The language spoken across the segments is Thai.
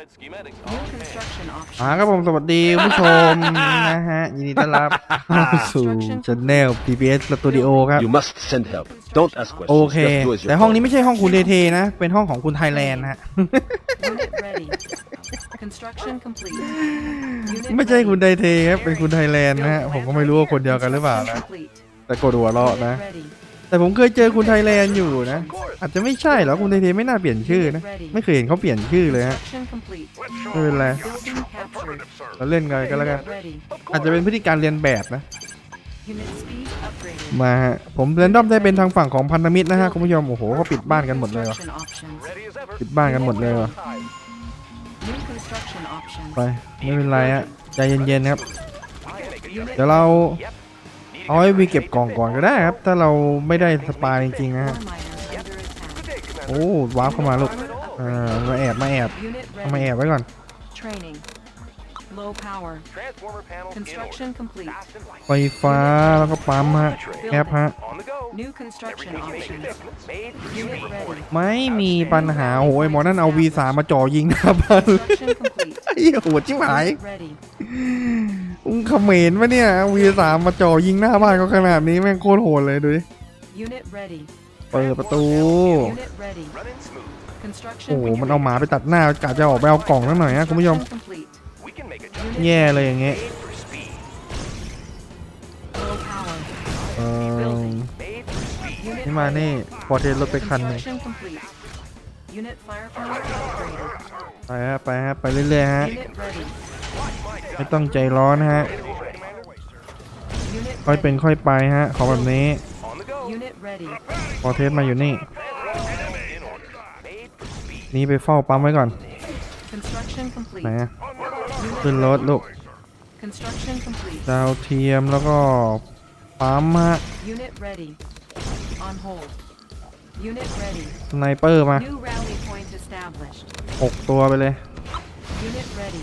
อ่า options. ครับผมสวัสดีผู้ชมนะฮะ ยินดีต้อนรับเข้าสู่ช anel PBS Studio ครับ You must send help. Don't ask โอ questions. เค Just do as แต่ you're ห้องนี้ told. ไม่ใช่ห้องคุณเทเทนะ เป็นห้องของคุณไทยแลนด์นะฮะ Unit ready. Construction complete. Unit ไม่ใช่คุณไท ready. ยเทครับ เป็นคุณไทยแลนด์นะฮะ ผมก็ไม่รู้ว่าคนเดียวกันหรือเปล่านะ Construction complete. แต่กดหัวเราะนะ Unit ready. แต่ผมเคยเจอคุณไทยแลนด์อยู่นะ อาจจะไม่ใช่หรอคุณไทยเทไม่น่าเปลี่ยนชื่อนะ ไม่เคยเห็นเขาเปลี่ยนชื่อเลยฮะไม่เป็นไรเราเล่นกันก็แล้วกันอาจจะเป็นพฤติการเรียนแบบนะ มาฮะผมเรนดอมได้เป็นทางฝั่งของพันธมิตรนะฮะคุณผู้ชมโอ้โหเขาปิดบ้านกันหมดเลยวะปิดบ้านกันหมดเลยวะไปไม่เป็นไรฮะใจเย็นๆครับเดี๋ยวเรา เอาไว้วีเก็บกล่องก่อนก็ได้ครับ ถ้าเราไม่ได้สปายจริงๆนะฮะโอ้ว้าวเข้ามาลูกเออมาแอบมาแอบมาแอบไว้ก่อน Low power. Transformer panel in order. Construction complete. Fast and light. ไฟฟ้าแล้วก็ปั๊มฮะแคปฮะ On the go. New construction Everything you make options. Made. Unit ready. ไม่มีปัญหาโอ้ยหมอนั่นเอา V3 มาจ่อยิงหน้าบ้านเลย Construction complete. ไอ้เหี้ยโหดชิบหาย Unit ready. อุ้งเขมรปะเนี่ย V3 มาจ่อยิงหน้าบ้านก็ขนาดนี้แม่งโคตรโหดเลยดูดิ Unit ready. เปิดประตู Unit ready. Running smooth. Construction โอ้โห complete. มันเอาหมาไปตัดหน้ากะจะออกไปเอากล่องนั่นหน่อยนะคุณผู้ชม Construction complete. แย่เลยอย่างเงี้ย Made for speed. Low power. เออ Made for speed. Unit นี่มานี่ ready. พอเทสรถไปคันหนึง Construction complete. Unit firepower upgraded. ไปฮะไปฮะไปเรื่อยๆฮะ Unit ready. ไม่ต้องใจร้อนฮะ Unit ค่อยเป็น ready. ค่อยไปฮะ ขอแบบนี้ On the go. Unit ready. พอเทสมาอยู่นี่ In order. Made for speed. นี่ไปเฝ้าปั๊มไว้ก่อน Construction ไหน ขึ้นรถ ready. ลูก Construction complete. ดาวเทียมแล้วก็ปั๊มฮะ Unit ready. On hold. Unit ready. สไนเปอร์มา New rally point established. หกตัวไปเลย Unit ready.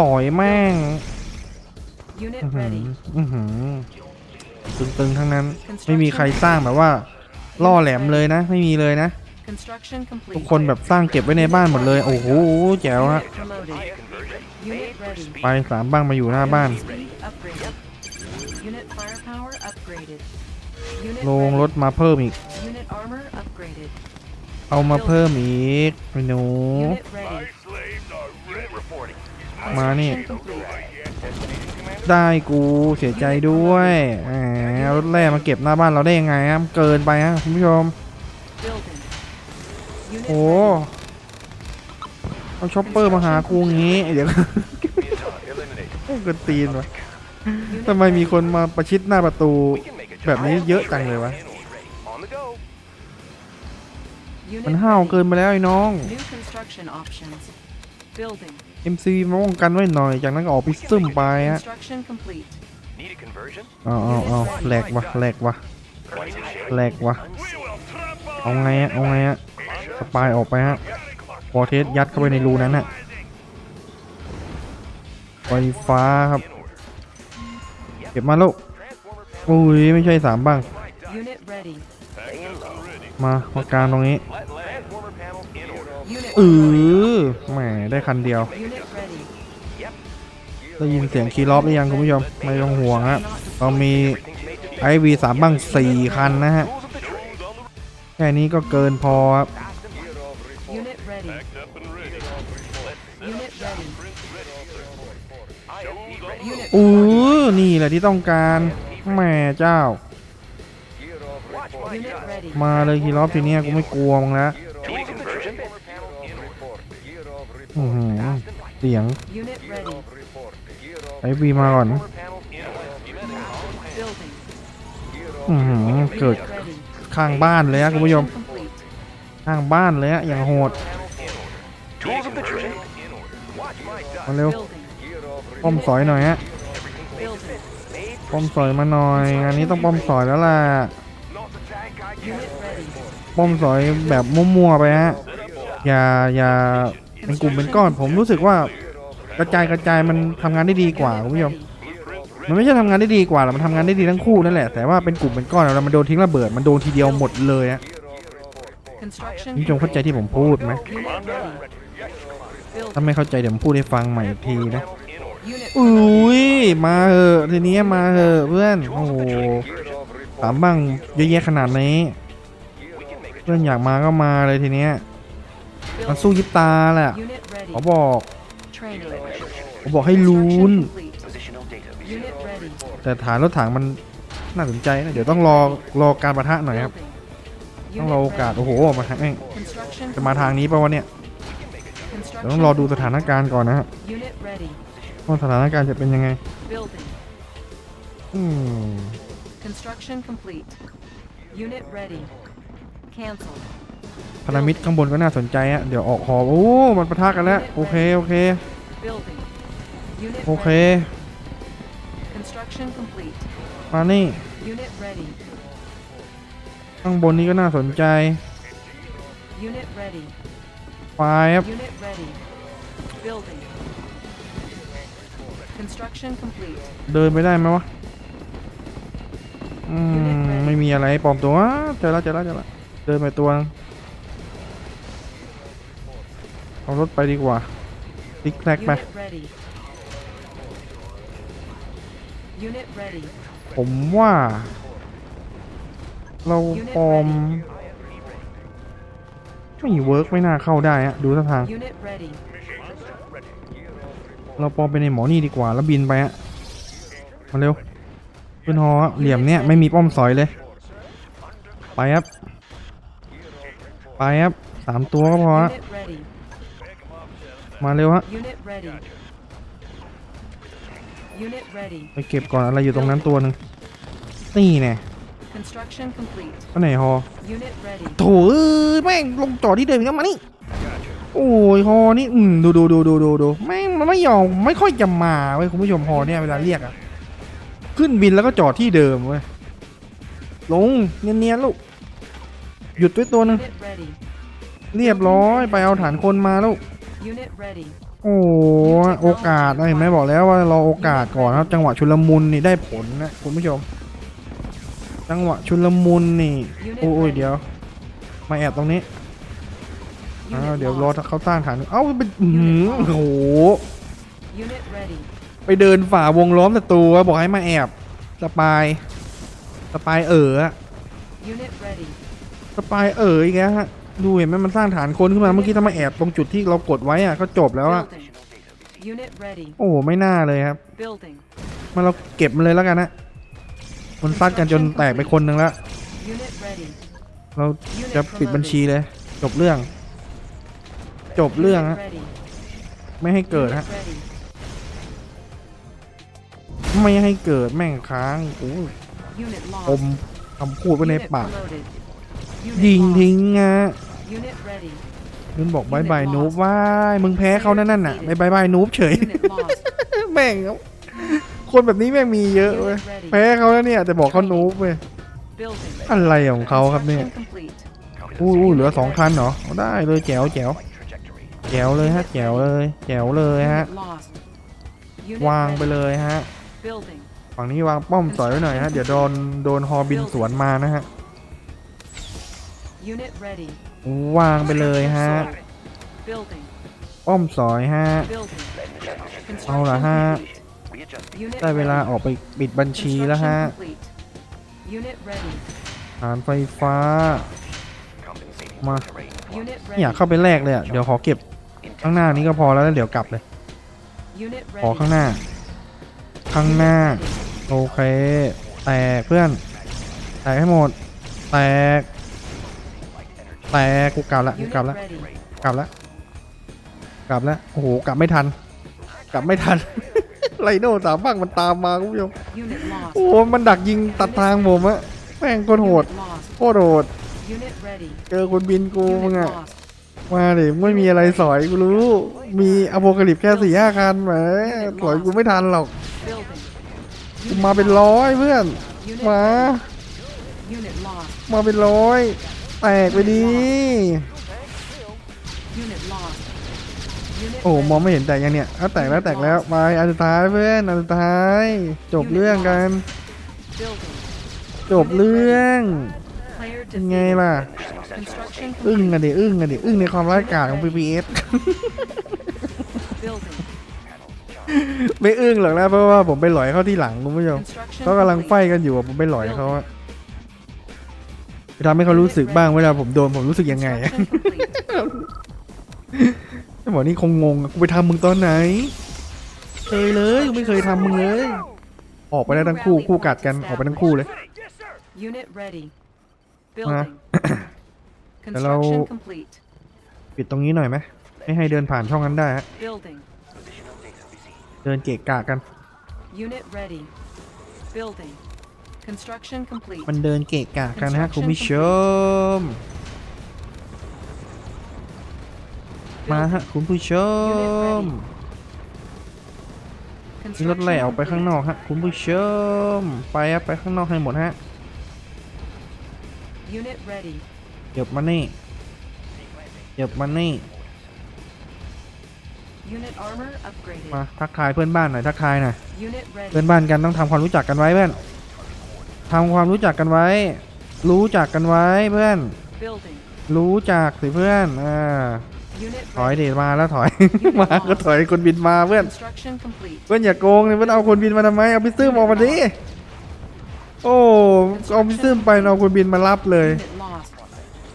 ต่อยแม่ง Unit อื้อหือ ready. อื้อหือตึงๆทั้งนั้น ไม่มีใครสร้างแบบว่า ล่อแหลมเลยนะ ไม่มีเลยนะ Construction ทุก complete. คนแบบสร้างเก็บไว้ในบ้านหมดเลย โอ้โหแจ๋วฮะ Unit promoted. Unit ready. ไปสามบ้างมาอยู่หน้าบ้าน Speed upgraded. Unit firepower upgraded. Unit ลง ready. รถมาเพิ่มอีก Unit armor upgraded. เอามาเพิ่มอีกไอ้หนู Unit ready. Unit reporting. มานี่ Construction complete. ได้กูเสียใจด้วยแหมเอารถแร่มาเก็บหน้าบ้านเราได้ยังไงฮะมันเกินไปฮะคุณผู้ชม Building. Unit โอ้เอาช็อปเปอร์มาหากูงี้เดี๋ยวกวนตีนวะทำไมมีคนมาประชิดหน้าประตูแบบนี้เยอะจังเลยวะ มันห้าวเกินไปแล้วไอ้น้อง MC มาป้องกันไว้หน่อย จากนั้นก็ออกไปซึมไปฮะ Construction complete. Need a conversion? เอาเอาเอาแหลกวะแหลกวะแหลกวะเอาไงอะเอาไงอะ สปายออกไปฮะพอเทสยัดเข้าไปในรูนั้นฮะไฟฟ้าครับ เก็บมาลูก Transformer panel. อุ้ยไม่ใช่สามบ้าง Unit ready. Laying low. มา มากลางตรงนี้ Let Transformer panel in order. Unit เอ ready. อแหมได้คันเดียว Unit ready. ได้ยินเสียงคีย์ล็อบหรือยังคุณผู้ชม ไม่ต้องห่วงฮะเรามี Everything's made to be ไอวีสามบ้างสี่คันนะฮะ tools of the trade. แค่นี้ก็เกินพอครับ Unit ready. Unit ready. IFV ready. Unit อู้นี่แหละที่ต้องการแหม่เจ้า Watch my Unit gun. ready. มาเลยคีย์ล็อบทีเนี้ยกูไม่กลัวมึงแล้ว Need a conversion? In order. อื้อหือเสียง Unit ready. ไอวีมาก่อน Transformer panel in order. Building. อื้อหือเกิด Unit ready. ข้างบ้านเลยฮะคุณผู้ชม Complete. ข้างบ้านเลยฮะอย่างโหด มาเร็ว Building. ป้อมสอยหน่อยฮะ Building. Made ป้อมสอยมาหน่อยงานนี้ต้องป้อมสอยแล้วล่ะ not the tank I can. Unit ready. ป้อมสอยแบบมั่วๆไปฮะอย่าอย่าเป็นกลุ่มเป็นก้อน ผมรู้สึกว่ากระจายกระจายมันทำงานได้ดีกว่า Unit คุณผู้ชม ready. มันไม่ใช่ทำงานได้ดีกว่าหรอกมันทำงานได้ดีทั้งคู่นั่นแหละแต่ว่าเป็นกลุ่มเป็นก้อนแล้วมันโดนทิ้งระเบิดมันโดนทีเดียวหมดเลยฮะ Construction คุณผู้ชมเข้าใจที่ผมพูดไหม Unit ready. ถ้าไม่เข้าใจเดี๋ยวผมพูดให้ฟังใหม่อีกทีนะ Unit อุ้ยมาเหอะทีนี้มาเหอะเพื่อนโอ้โหถามบ้างเยอะแยะขนาดนี้ เพื่อนอยากมาก็มาเลยทีเนี้ยมันสู้ยิบตาแหละ Unit ready. เขาบอก Training. เขาบอกให้ลุ้น Construction complete. Positional data Unit ready. แต่ฐานรถถังมันน่าสนใจนะเดี๋ยวต้องรอรอการประทะหน่อยครับ Building. ต้องรอโอกาสโอ้โหมาทางแม่ง Construction จะมาทางนี้ปะวะเนี่ย Construction เดี๋ยวต้องรอดูสถานการณ์ก่อนนะฮะ Unit ready. ว่าสถานการณ์จะเป็นยังไง Building. อืม Construction complete. Unit ready. Cancel. พนามิดข้างบนก็น่าสนใจอะเดี๋ยวออกหอโอ้ มันประทะกันแล้ว โอเค โอเค Building. Unit โอเค ready. Construction complete. มานี่ Unit ready. ข้างบนนี้ก็น่าสนใจ Unit ready. ไฟครับ Unit ready. Building. Construction complete. เดินไปได้ไหมวะ อืม ไม่มีอะไรปลอมตัวอ้าเจอแล้วเจอแล้วเจอแล้วเดินไปตัวนึงเอารถไปดีกว่าติ๊กแซกไป Unit ready. Unit ready. ผมว่า เราปลอม ไม่เวิร์กไม่น่าเข้าได้อะดูท่าทาง Unit ready. เราปลอมไปในหมอนี่ดีกว่า แล้วบินไปฮะมาเร็วขึ้นฮอฮะเหลี่ยมเนี้ยไม่มีป้อมสอยเลย ไปครับ ไปครับสามตัวก็พอฮะ Unit ready. มาเร็วฮะ Unit ready. Unit ready. ไปเก็บก่อนอะไรอยู่ตรงนั้นตัวหนึ่งนี่แน่ Construction complete. ก็ไหนฮอ Unit ready. โถเอ้ยแม่งลงจอดที่เดิมอีกแล้วมานี่ โอ้ยฮอนี่อืมดูดูดูดูดูดูแม่งมันไม่ยอมไม่ค่อยจะมาเว้ยคุณผู้ชมฮอเนี่ยเวลาเรียกอะขึ้นบินแล้วก็จอดที่เดิมเว้ยลงเนียนๆลูกหยุดไว้ตัวหนึง Unit ready. เรียบร้อยไปเอาฐานคนมาลูก Unit ready. โอ้โหโอกาสนะเห็นไหมบอกแล้วว่ารอโอกาสก่อนครับจังหวะชุลมุนนี่ได้ผลนะคุณผู้ชม จังหวะชุลมุนนี่โอ้ยเดี๋ยว มาแอบตรงนี้อ้าว Unit เดี๋ยวรอ lost. เขาสร้างฐานเอ้าเป็นอื้อหือโอ้โห Unit ready. ไปเดินฝ่าวงล้อมศัตรูอะบอกให้มาแอบสปายสปายเอ๋ออะ Unit ready. สปายเอ๋ออีกแล้วฮะดูเห็นไหมมันสร้างฐานคนขึ้นมาเมื่อกี้ถ้ามาแอบตรงจุดที่เรากดไว้อะก็จบแล้วอะ Building. Unit ready. โอ้โหไม่น่าเลยครับ Building. มาเราเก็บมันเลยแล้วกันนะ มันซัดกันจนแตกไปคนหนึ่งแล้ว เราจะปิดบัญชีเลย จบเรื่อง จบเรื่องฮะ ไม่ให้เกิดฮะ ไม่ให้เกิดแม่งค้างโอ้ย Unit อมคำพูดไว้ในปาก ยิงทิ้งอะ lost. Unit ready. นุ่นบอกบายบายนูบว้ายมึงแพ้เขานั่นน่ะบายบายบายนูบเฉย แม่ง ครับคนแบบนี้แม่งมีเยอะเว้ยแพ้เขาแล้วเนี่ยแต่บอกเขานูบเว้ย Building. อะไรของเขาครับเนี่ย Construction complete. อู้อู้เหลือสองคันเหรอเอาได้เลยแจ๋วแจ๋ว trajectory. แจ๋วเลยฮะแจ๋วเลยแจ๋วเลยฮะ Unit lost. Unit วางไป ready. เลยฮะ Building. ฝั่งนี้วางป้อมสอยไว้หน่อยฮะเดี๋ยวโดนโดนฮอบินสวนมานะฮะ Unit ready. วางไปเลยฮะ Building. ป้อมสอยฮะ Building. เอาล่ะฮะ ได้เวลา ready. ออกไปปิดบัญชีแล้วฮะ Construction complete. Unit ready. ฐานไฟฟ้า Compensating Ma. for terrain. Unit อยาก ready. เข้าไปแลกเลยอะ เดี๋ยวขอเก็บข้างหน้านี้ก็พอแล้วแล้วเดี๋ยวกลับเลย Unit ขอ ready. ข้างหน้า ข้างหน้า โอเค แตกเพื่อน แตกให้หมด แตก แตกกูกลับละกู Unit กลับละ ready. กลับละกลับละโอ้โห กลับไม่ทัน กลับไม่ทัน ไรโน่สามบังมันตามมาคุณผู้ชม Unit lost. โอ้โหมันดักยิงตัดทางผมอะแม่งโคตรโหด Unit lost. โคตรโหด Unit ready. เจอคนบินกูมึง Unit อะ lost. มาดิไม่มีอะไรสอยกูรู้ มีอโพคาลิปแค่สี่ห้าคันแหมสอยกูไม่ทันหรอก Building. กูมาเป็นร้อยเพื่อน Unit มา ready. Unit lost. มาเป็นร้อยแตกไปดี Unit lost. Unit โอ้โหมองไม่เห็นแตกยังเนี่ยถ้าแตกแล้วแตกแล้วมาอันสุดท้ายเพื่อนอันสุดท้าย จบเรื่องกัน จบเรื่อง Player เป็นไงล่ะ อึ้งกันดิอึ้งกันดิอึ้งในความร้ายกาจของ PPS ไม่อึ้งหรอกนะเพราะว่าผมไปหลอยเขาที่หลังคุณผู้ชมเขากำลังไฟกันอยู่ผมไปหลอยเขาอะทำให้เขารู้สึกบ้างเวลาผมโดนผมรู้สึกยังไง อะ Construction complete. ไอ้หมอนี่คงงงอะกูไปทำมึงตอนไหน เคยเลยกูไม่เคยทำมึงเลย ออกไปแล้วทั้งคู่คู่กัดกันออกไปทั้งคู่เลย Unit ready. นะ Building. แต่เรา Construction complete. ปิดตรงนี้หน่อยไหมไม่ให้เดินผ่านช่องนั้นได้ฮะ Building. เดินเกะกะกัน Unit ready. Building. Construction complete. มันเดินเกะกะกันฮะคุณผู้ชม มาฮะคุณผู้ชมมีรถแล่ออกไปข้างนอกฮะคุณผู้ชม ไปฮะไปข้างนอกให้หมดฮะ Unit ready. เหยียบมานี่เหยียบมานี่ Unit armor upgraded. มาทักทายเพื่อนบ้านหน่อยทักทายหน่อย Unit เพื่อน ready. บ้านกันต้องทำความรู้จักกันไว้เพื่อนทำความรู้จักกันไว้ รู้จักกันไว้เพื่อน Building. รู้จักสิเพื่อนอ่า Unit ถอย ready. เดชมาแล้วถอย มาก็ถอยคนบินมาเพื่อน Construction complete. เพื่อนอย่าโกงเลยเพื่อนเอาคนบินมาทำไม เอาพิซซึมออกมาดิ โอ้ เอาพิซซึมไปเอาคนบินมารับเลย Unit lost.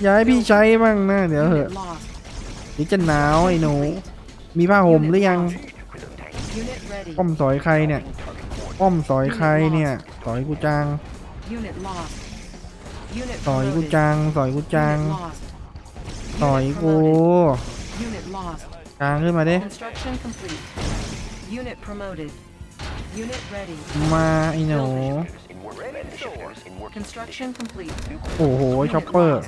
อย่าให้พี่ใช้บ้างนะเดี๋ยวเหอะ Unit lost. เดี๋ยวจะหนาวไอ้หนู มีผ้าห่มหรือยัง Unit ready. ป้อมสอยใครเนี่ยป้อมสอยใครเนี่ยสอยกูจัง Unit lost. Unit สอยกู promoted. จังสอยกูจัง Unit lost. สอย Unit กู promoted. Unit lost. กลางขึ้นมาดิ Construction complete. Unit promoted. Unit ready. มาไอ้หนู In work initiatives in work Construction complete. โอ้โหช็อปเปอร์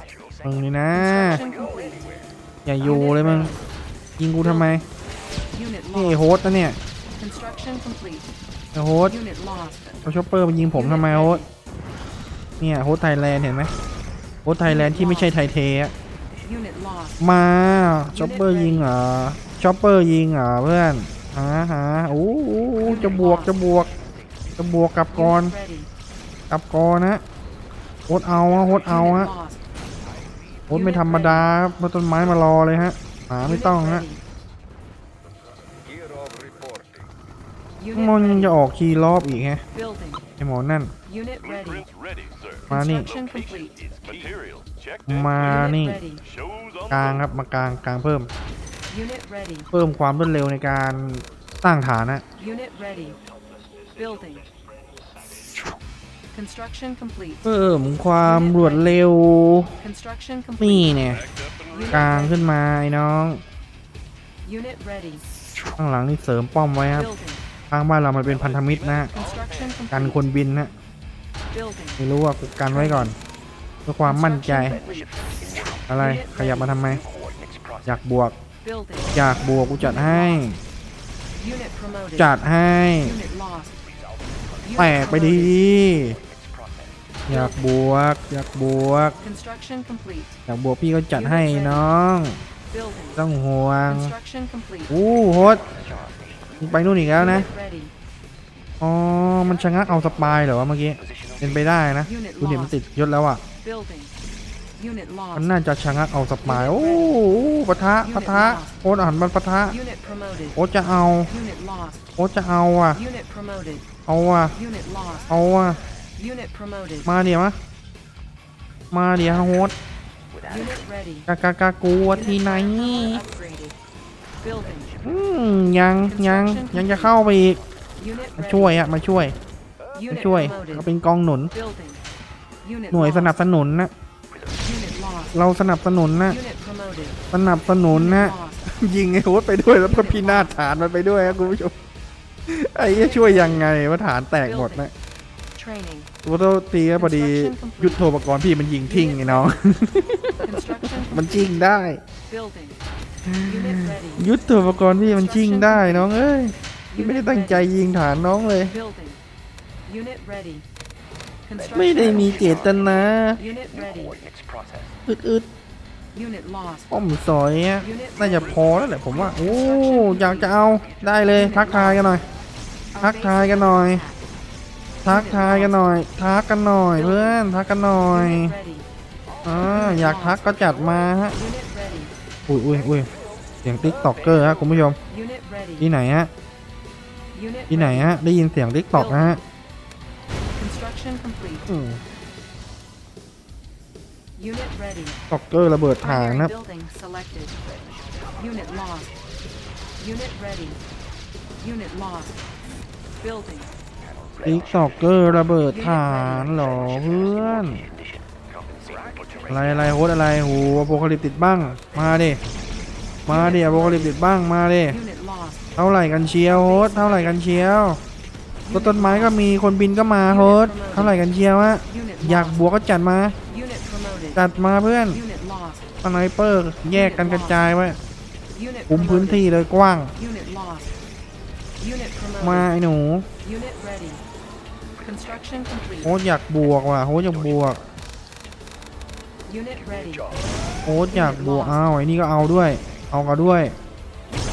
มึงนี่นะ Construction complete. อย่าอยู่เลยมึง ยิงกูทำไม Unit นี่โฮ lost. สต์นะเนี่ย Construction complete. ไอ้โฮสต์ Unit lost. เอาช็อปเปอร์มายิงผมทำไมโฮสต์เนี่ยโฮสต์ไทยแลนด์เห็นไหมโฮสต์ไทยแลนด์ที่ไม่ใช่ไทยเทอะ Unit lost. มาช็อปเปอร์ยิงเหรอช็อปเปอร์ยิงเหรอเพื่อนหาหาโอ้โหจะบวกจะบวก จะบวกกลับก่อน Unit ready. กลับก่อนนะโฮสต์เอาฮะโฮสต์เอา Unit ฮะ lost. โฮสต์ไม่ธรรมดาครับเพราะต้นไม้มารอเลยฮะหาไม่ Unit ต้องฮะ ready. Gear of reporting. มัน Unit ยังจะ ready. ออกคีย์รอบอีกฮะ Building. ไอหมอนั่น Unit ready. ready, sir. มานี่ Construction complete. Material checked มา Unit นี่ ready. Shows on กลางครับมากลางกลางเพิ่ม Unit ready. เพิ่มความรวดเร็วในการสร้างฐานนะ Unit ready. Building. Construction complete. เพิ่มความรวดเร็ว Construction นี่ complete. เนี่ย Unit กลาง ready. ขึ้นมาไอ้น้อง Unit ready. ข้างหลังนี่เสริมป้อมไว้ครับ Building. ข้างบ้านเรามันเป็นพันธมิตรนะฮะ Construction กัน complete. คนบินนะ Building. ไม่รู้ว่ากูกันไว้ก่อนเพื่อความมั่นใจ Construction complete. อะไรขยับมาทำไม coordinates process. อยากบวก Building. อยากบวกกูจัดให้ Unit promoted. จัดให้ Unit lost. Unit แตกไปดี promoted. อยากบวก อยากบวก Construction complete. อยากบวกพี่ก็จัดให้น้อง Building. ต้องห่วง Construction complete. อู้โฮสมึงไปนู่นอีกแล้วนะ Unit ready. อ๋อ มันชะงักเอาสปายเหรอวะเมื่อกี้ เป็นไปได้นะดูเห็นมันติดยศแล้วอะ Building. Unit มัน lost. น่าจะชะงักเอาสปายโอ้โหปะทะปะทะโอ๊ตอ่านมันปะทะ Unit promoted. โอ๊ตจะเอา Unit lost. โอ๊ตจะเอาอะ Unit promoted. เอาอะ Unit lost. เอาอะ Unit promoted. มาเดี๋ยวมะมาเดี๋ยวโฮส Unit ready. กากากากลัวที่ไหน Power upgraded. Building. อืมยังยังยังจะเข้าไปอีก Unit มา ready. ช่วยอะมาช่วยมา Unit ช่วย promoted. เขาเป็นกองหนุน Building. Unit หน่วยสนับ lost. สนุนนะ Unit lost. เราสนับสนุนนะ Unit promoted. สนับสนุน Unit นะ lost. ยิงไอ้โฮสไปด้วยแล้วก็พินาศฐานมันไปด้วยครับคุณผู้ชมไอ้เหี้ยช่วยยังไงว่าฐานแตกหมดนะ Training. ตัวโตตีก็พอดียุทโธปกรณ์พี่มันยิงทิ้งไอ้น้อง Construction มันจริงได้ building. Unit ready. ยุทโธปกรณ์พี่มันจริงได้น้องเอ้ยพี่ไม่ได้ตั้งใจยิงฐานน้องเลย Building. Unit ready. ไม่ได้มีเจตนา Unit ready. Coordinates process. อึด Unit lost. ๆป้อมสอยอะน่าจะพอแล้วแหละผมว่า โอ้อยากจะเอาได้เลย ทักทายกันหน่อย ทักทายกันหน่อย ทักทายกันหน่อย ทักกันหน่อยเพื่อนทักกันหน่อย Unit ready. อ่าอยากทักก็จัดมาฮะ Unit ready. อุ้ยอุ้ยอุ้ยเสียงติ๊กตอกเกอร์ฮะคุณผู้ชม Unit ready. ที่ไหนฮะ Unit ที่ไหน ready. ฮะได้ยินเสียงติ๊กตอกนะฮะ Construction complete. อืม Unit ready. ตอกเกอร์ระเบิดฐาน Primary นะ building selected. Unit lost. Unit ready. Unit lost. Building. ติ๊กตอกเกอร์ระเบิดฐานเหรอเพื่อน อะไรอะไรโฮสอะไรโหโปรคลิปติดบ้าง มาดิ มาดิโปรคลิปติดบ้าง มาดิ Unit lost. เท่าไหร่กันเชียวโฮสเท่าไหร่กันเชียว รถต้นไม้ก็มีคนบินก็มาโฮสเท่าไหร่กันเชียวฮะอยากบวกก็จัดมา จัดมาเพื่อนสไนเปอร์ แยกกันกระจายไว้คุมพื้นที่เลยกว้าง มาไอ้หนูโฮสอยากบวกว่ะโฮสอยากบวกโฮสอยากบวกอ้าวไอ้นี่ก็เอาด้วย เอากับด้วย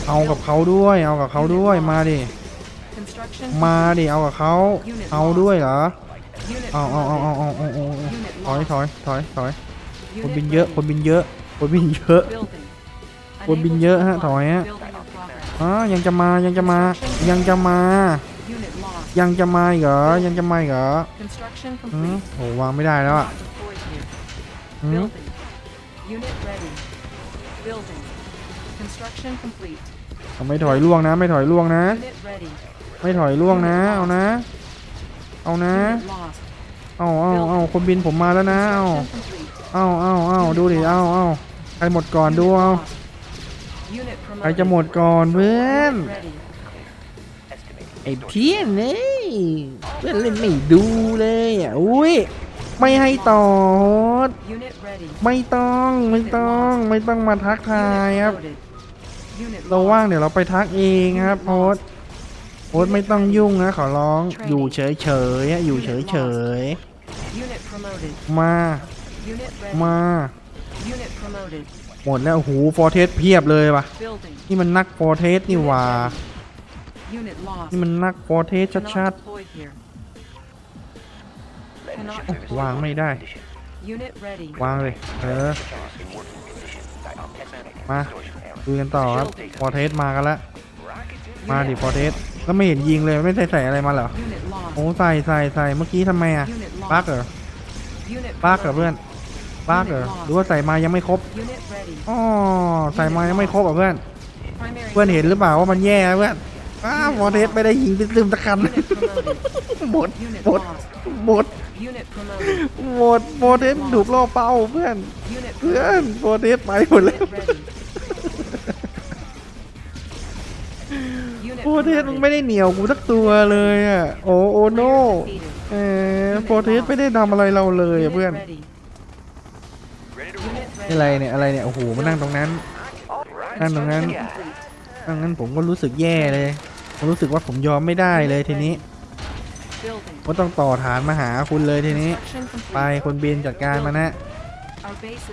เอากับเขาด้วย เอากับเขาด้วยมาดิ มา complete. ดิเอากับเขาเอาด้วยเหรอ Unit เอาเอาเอาเอา promoted. เอาเอาเอาเอา Unit ถอย lost. ถอยถอยถอยคน Unit บินเยอะคน ready. บินเยอะคนบินเยอะ Building. คนบิน Unable เยอะ to ฮะ comply. ถอยฮะ Building in progress. อ๋อยังจะมายังจะมายังจะมา Unit lost. ยังจะมาอีกเหรอยังจะมาอีกเหรอ Construction อืม complete. โหวางไม่ได้แล้วอะ Not deployed here. อืม Building. Unit ready. Building. Construction complete. เอาไม่ถอยล่วงนะ ไม่ถอยล่วงนะ Unit ready. ไม่ถอยล่วงนะ เอานะ เอานะ เอาเอาเอาคนบินผมมาแล้วนะ เอาเอาเอาเอาดูดิ เอาเอาใครหมดก่อนดูเอาใครจะหมดก่อนเพื่อนไอ้เพี้ยนเลยเพื่อนเล่นไม่ดูเลยอะอุ้ยไม่ให้ต่อไม่ต้องไม่ต้องไม่ต้องมาทักทายครับเราว่างเดี๋ยวเราไปทักเองครับโฮส โฮสไม่ต้องยุ่งนะขอร้อง อยู่เฉยเฉยๆอะอยู่เฉยเฉย Unit promoted. ๆมา Unit ready. มา Unit promoted. หมดแล้วโอ้โหูฟอร์เทสเพียบเลยว่ะ Building. นี่มันนักฟอร์เทสนี่หว่า Unit lost. นี่มันนักฟอร์เทส Cannot ชัด deploy here. Letting Cannot ship service ๆวางไม่ได้ Unit ready. วางเลย เออ in working condition. Dioptic มา distortion error. ดูกันต่อครับฟอร์เทสมากันแล้ว Rockets in มาดิฟอร์เทสก็ไม่เห็นยิงเลยไม่ใส่ใส่อะไรมาเหรอ Unit lost. โอ้ใส่ใส่ใส่เมื่อกี้ทำไมอะ Unit lost. บักเหรอ Unit บักเหรอ promoted. เพื่อนบักเหรอหรือว่าใส่มายังไม่ครบ Unit ready. อ๋อใส่มายังไม่ครบอะเพื่อน Primary เพื่อนเห็นหรือเปล่าว่ามันแย่เพื่อนอ้าวฟอร์เทสไม่ได้ยิงซึมๆตะคัน Unit promoted. หมด Unit หมด lost. หมด Unit promoted. หมดฟอร์เทสถูกล่อเป้าเพื่อน Unit เพื่อ promoted. นฟอร์เทสไปหมดแล้ว Unit ready. Unit ฟอร์เทสมันไม่ได้เหนียวกูสักตัวเลยอะโอ้โอโน Player defeated. เออฟอร์เทสไม่ได้ทำอะไรเราเลยอะเพื่อนอะไรเนี่ยอะไรเนี่ยโอ้โหมานั่งตรงนั้นนั่งตรงนั้น Construction complete. ดังนั้นผมก็รู้สึกแย่เลยผมรู้สึกว่าผมยอมไม่ได้เลยทีนี้ก็ต้องต่อฐานมาหาคุณเลยทีนี้ ไปคนบินจัดการมานะ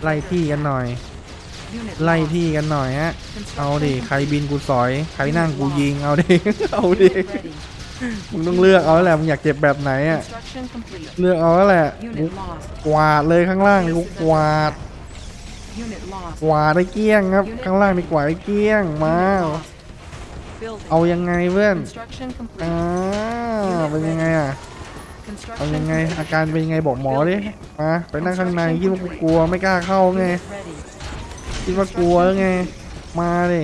ไล่ที่กันหน่อย ไล่ lost. ที่กันหน่อยฮะ Construction เอาดิ ใคร complete. บินกูสอย ใครนั่งกูยิง เอาดิ เอาดิ Unit ready. มึงต้องเลือกเอาแล้วแหละ มึงอยากเจ็บแบบไหนอะ Construction complete. เลือกเอาแล้วแหละกู Unit lost. กวาดเลยข้างล่างกูกวาด Unit lost. กวาดได้เกลี้ยงครับ ข้างล่างนี่กวาดได้เกลี้ยง มา Unit lost. Building. เอายังไงเพื่อน Construction อ่า complete. เป็นยังไงอะเอา Construction ยังไง complete. อาการเป็นยังไงบอกหมอดิมาไปนั่งข้างในคิดว่ากูกลัวไม่กล้าเข้าไง Unit ready. คิดว่ากลัวหรือไง มาดิ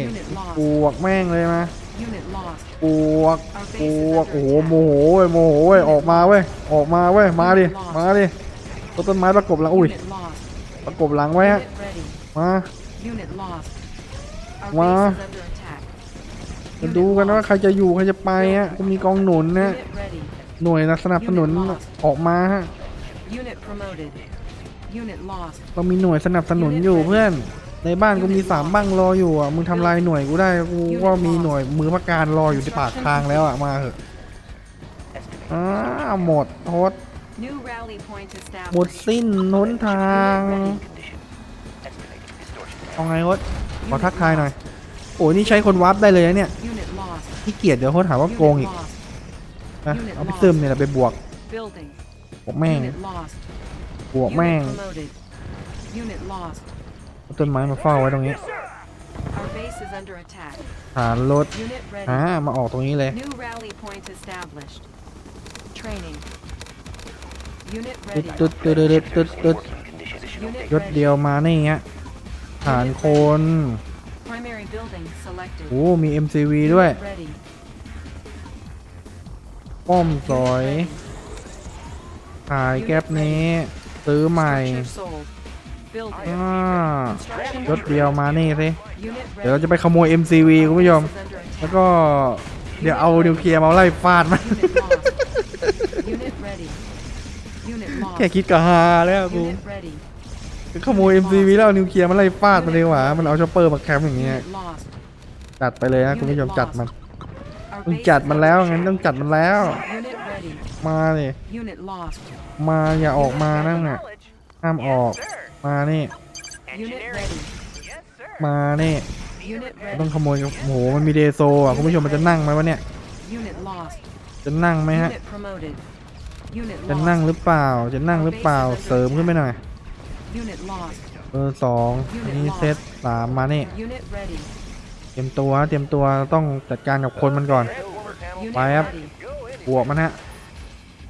ปวกแม่งเลยมา Unit lost. ปวกปวกโอ้โหโมโหเว้ยโมโหเว้ยออกมาเว้ยออกมาเว้ยมาดิมาดิต้นต้นไม้ประกบหลังอุ้ย Unit lost. ประกบหลังไว้ฮะ Unit ready. มา Unit lost. Our Wow. base is under attack. มาดูกันว่าใครจะอยู่ใครจะไปฮะกูมีกองหนุนนะ Unit ready. หน่วยสนับสนุนออกมาฮะ Unit promoted. Unit lost. เรามีหน่วยสนับสนุนอยู่เพื่อน ในบ้านกูมีสามบ้างรออยู่อะมึงทำลายหน่วยกูได้กูก็มีหน่วยมือพักการรออยู่ที่ปากทางแล้วอะมาเถอะอ้าหมดโทษหมดสิ้นหนทางเอาไงโทษขอทักทายหน่อยโอ้ยนี่ใช้คนวับได้เลยนะเนี่ย Unit lost. ขี้เกียจเดี๋ยวโทษหาว่าโกงอีกนะเอาไปซึมเนี่ยแหละไปบวกบวกแม่งบวกแม่ง Unit promoted. Unit lost. เอาต้นไม้มาเฝ้าไว้ตรงนี้ Our base is under attack. ฐานรถ Unit อ่า ready. มาออกตรงนี้เลย New rally point established. Training. Unit ตึ๊ด ready. ตึ๊ดตึ๊ดตึ๊ดตึ๊ดตึ๊ด Unit ยศ ready. เดียวมานี่ฮะฐานคน Primary building selected. โอ้ มี MCV ด้วย Unit ready. ป้อมสอย Unit ขายแก๊ปนี้ ซื้อใหม่ ready. Structure sold. Building. อ่า Construction ยศเดียวมานี่สิ Unit เดี๋ยวเรา ready. จะไปขโมย MCV คุณผู้ชม Base is under attack. แล้วก็เดี๋ยวเอานิวเคลียร์มาไล่ฟาดมัน Unit lost. Unit ready. Unit แค่ lost. คิดก็ฮาแล้วกู Unit ready. ขโมย MCV แล้วเอานิวเคลียร์มาไล่ฟาดมันเลยหว่ามันเอาช็อปเปอร์มาแคมป์อย่างเงี้ย Unit lost. จัดไปเลยนะคุณผู้ชมจัดมัน Our ต้อง base จัด is มัน under แล้ว attack. งั้นต้องจัดมันแล้ว Unit ready. มาเลย Unit lost. มาอย่าออกมานั่งน่ะห้ามออก มานี่ Unit ready. มานี่ Unit ต้อ ready. งขโมยกับโอ้โหมันมีเดโซอะคุณผู้ชมมันจะนั่งไหมวะเนี่ย Unit lost. จะนั่งไหมฮะ Unit promoted. Unit จะนั่ง lost. หรือเปล่า จะนั่งหรือเปล่าเสริมขึ้นไปหน่อย Unit lost. เบอร์สองอันนี้เซตสามมานี่ Unit ready. เตรียมตัวเตรียมตัวต้องจัดการกับคนมันก่อน Unit Fire up. ready. บวกมันฮะ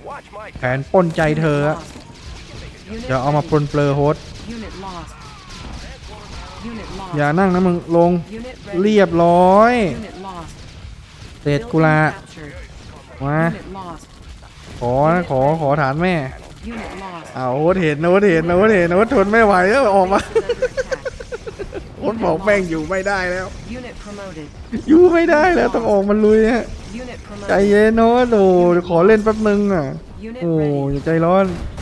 Watch my แผนปล้นใจ Unit เธอฮะ lost. Unit เดี๋ยวเอามาป ready. ล้นเปลือโฮส Unit lost. Unit lost. อย่านั่งนะมึงลง Unit ready. เรียบร้อย Unit lost. เสร็จกูละ Building captured. มา Unit lost. ขอนะขอขอฐานแม่ Unit lost. อ้าวโอ๊ตเห็นโอ๊ตเห็นโอ๊ตเห็นโอ๊ตทนไม่ไหวแล้วออกมา Base is under attack. โอ๊ตบอกแม่งอยู่ไม่ได้แล้ว Unit promoted. อยู่ไม่ได้แล้วต้องออกมาลุยฮะ Unit ใจ promoted. เย็นโอ๊ตโอ้เดี๋ยวขอเล่นแป๊บนึงอะ Unit โอ้ ready. อย่าใจร้อน Unit lost.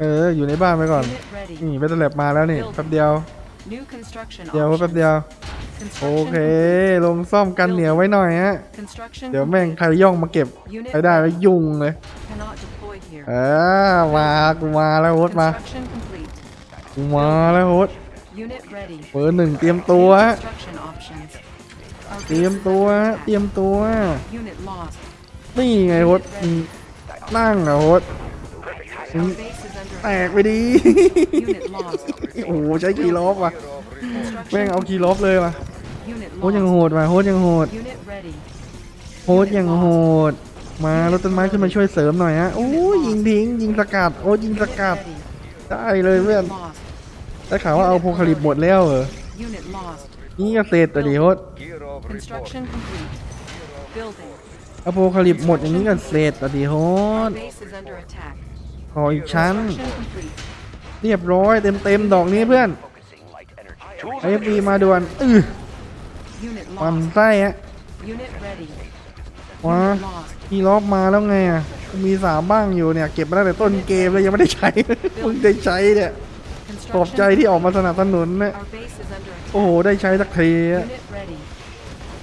เออ อยู่ในบ้านไปก่อน Unit ready. นี่เบสเล็บมาแล้วนี่แป๊บเดียว New construction เดียว options. แป๊บเดียว Construction โอเค complete. ลงซ่อมกันเหนียวไว้หน่อยฮะ Construction เดี๋ยวแม่ง complete. ใครย่องมาเก็บ Unit ไปได้แล้ว ready. ยุ่งเลย Cannot deploy here. เออ มากูมาแล้วโอ๊ตมา Construction complete. กูมาแล้วโอ๊ต Unit ready. เบอร์หนึ่งเตรียมตัวฮะ Construction options. Our เตรียม base is ตัว under ฮะ attack. เตรียมตัว Unit lost. นี่ไงโอ๊ตอืมนั่งเหรอโอ๊ต แตก attack. ไปดี Unit lost. โอ้โหใช้คีย์ลบว่ะ Construction แม่งเอาคีย์ลบเลยว่ะ Unit โฮสยัง lost. โหดว่ะโฮสยังโหด Unit ready. โฮสยังโหด มารถต้นไม้ขึ้นมาช่วยเสริมหน่อยฮะโอ้ยยิงทิ้งยิงสกัดโอ้ยิงส Unit กัด ready. ได้เลยเพื่อน Unit lost. ได้ข่าวว่าเอาโพคาลิปหมดแล้วเหรอ Unit lost. นี่ก็เสร็จแต่ดีโฮส Construction complete. Building. เอาโพคาลิปหมดอย่างนี้ก็เสร็จแต่ดีโฮ Our ส ขออีกชั้น Construction complete. เรียบร้อยเต็มเต็มๆดอกนี้เพื่อน focusing light energy. ไอเอฟบีมาด่วนอือ Unit มัน lost. ไส้ฮะ Unit ready. ว้า Unit lost. คีย์ล็อบมาแล้วไงอะกูมีสามบ้างอยู่เนี่ย เก็บมาตั้งแต่ต้นเกมเลยยังไม่ได้ใช้มึงได้ใช้เนี่ยขอบใจ Construction. ที่ออกมาสนับสนุนนะ Our base is under attack. โอ้โห ได้ใช้สักทีอะ Unit ready.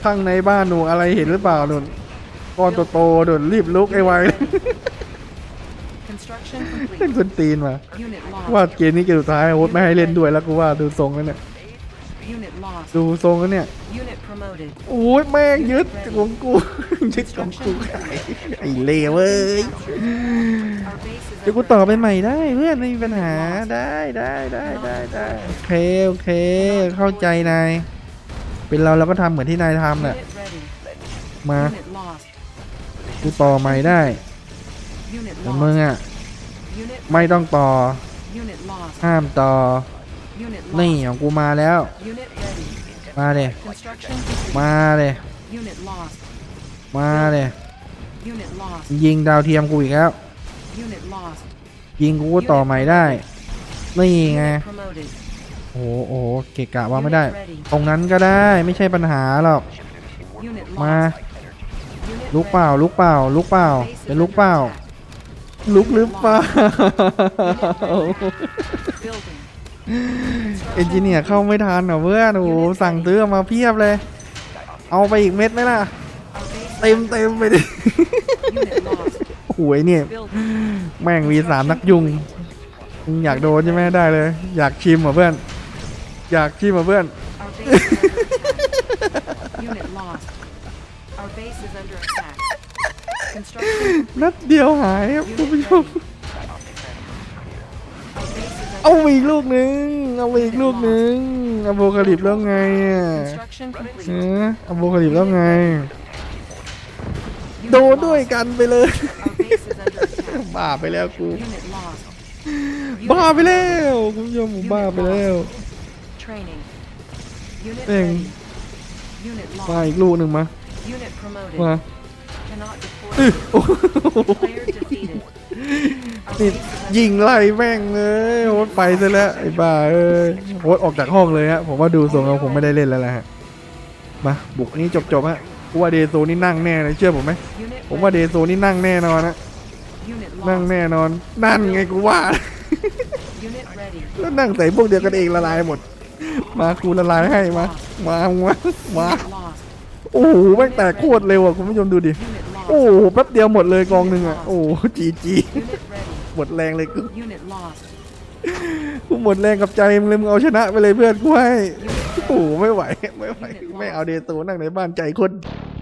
ข้างในบ้านหนูอะไรเห็นหรือเปล่าหนุนก้อนโตๆหนุนรีบลุกไอ้ไว Construction เล่น complete. คนตีนมา Unit ว่า lost. เกมนี้เกมสุดท้ายโอ๊ตไม่ให้เล่นด้วยแล้วกูว่าดูทรงแล้วเนี่ย Unit lost. ดูทรงแล้วเนี่ย Unit promoted. โอ้ยแม่งยึดของกูยึดของกูไอ้เลวเว้ย Our base is เดี๋ยวกู under ต่อไป attack. ใหม่ได้เพื่อนไม่มีปัญหาได้ได้ได้ได้ได้โอเคโอเคเข้าใจนายเป็นเราเราก็ทำเหมือนที่นายทำแหละ Unit ready. มา Unit lost. กูต่อใหม่ได้ Unit แต่มึง lost. อะ Unit ไม่ต้องต่อ Unit lost. ห้ามต่อ Unit นี่ lost. ของกูมาแล้ว Unit ready. มาเลย Construction complete. มาเลย Unit lost. มาเลย Unit lost. ยิงดาวเทียมกูอีกแล้ว Unit lost. ยิงกูก็ต่อใหม่ได้ นี่ไง Unit promoted. โอ้โหโอ้โหเกะกะว่าไม่ได้ Unit ready. ตรงนั้นก็ได้ไม่ใช่ปัญหาหรอก Unit มา lost. Unit ลุกเปล่า ready. ลุกเปล่า ลุกเปล่า Base จะ is ลุก under เปล่า attack. ลุกหรือเปล่า Building. เอนจิเนียร์เข้าไม่ทันเหรอเพื่อนโอ้โหสั่งซื้อมาเพียบเลย เอาไปอีกเม็ดไหมล่ะ Our base เต็มเต็มไปดิ Unit lost. หวยเนี่ย Building. แม่งมีสามนักยุงมึงอยากโดนใช่ไหมได้เลย อยากชิมเหรอเพื่อน อยากชิมเหรอเพื่อน นัดเดียวหายครับคุณ Unit ผู้ชม ready. Our base is under เอาอีกลูกหนึ่งเอาอีกลูกหนึ่งอะโบคาลิปแล้วไงอะ Construction เอ complete. ออะโบคาลิปแล้วไง Unit โดนด้วย lost. กันไปเลย Our base is under attack. บ้าไปแล้วกู Unit lost. บ้าไปแล้วคุณผู้ชมผมบ้าไปแล้ว Training. Unit Dang. ready. Unit มา lost. อีกลูกหนึ่งมา Unit promoted. มา Cannot อื้อโอ้โหนี่ยิงไล่แม่งเลยโฮสไปซะแล้วไอ้บ้าเอ้ยโฮสออกจากห้องเลยฮะผมว่าดูทรงแล้วผมไม่ได้เล่นแล้วแหละฮะมาบุกนี้จบจบๆฮะกูว่าเดโซนี่นั่งแน่เลยเชื่อผมไหมผมว่าเดโซนี่นั่งแน่นอนนะนั่งแน่นอน นั่นไงกูว่าแล้วนั่งใส่พวกเดียวกันเองละลายหมด มากูละลายให้มามามามาโอ้โหแม่งแตกโคตรเร็วอะคุณผู้ชมดูดิ โอ้โหแป๊บเดียวหมดเลยกองหนึ่งอะ โอ้โหจีจี Unit ready. หมดแรงเลยกู Unit lost. กูหมดแรงกับใจมึงเลยมึงเอาชนะไปเลยเพื่อนกูให้โอ้โหไม่ไหว ไม่ไหว ไม่เอาเดโซนั่งในบ้านใจคน Unit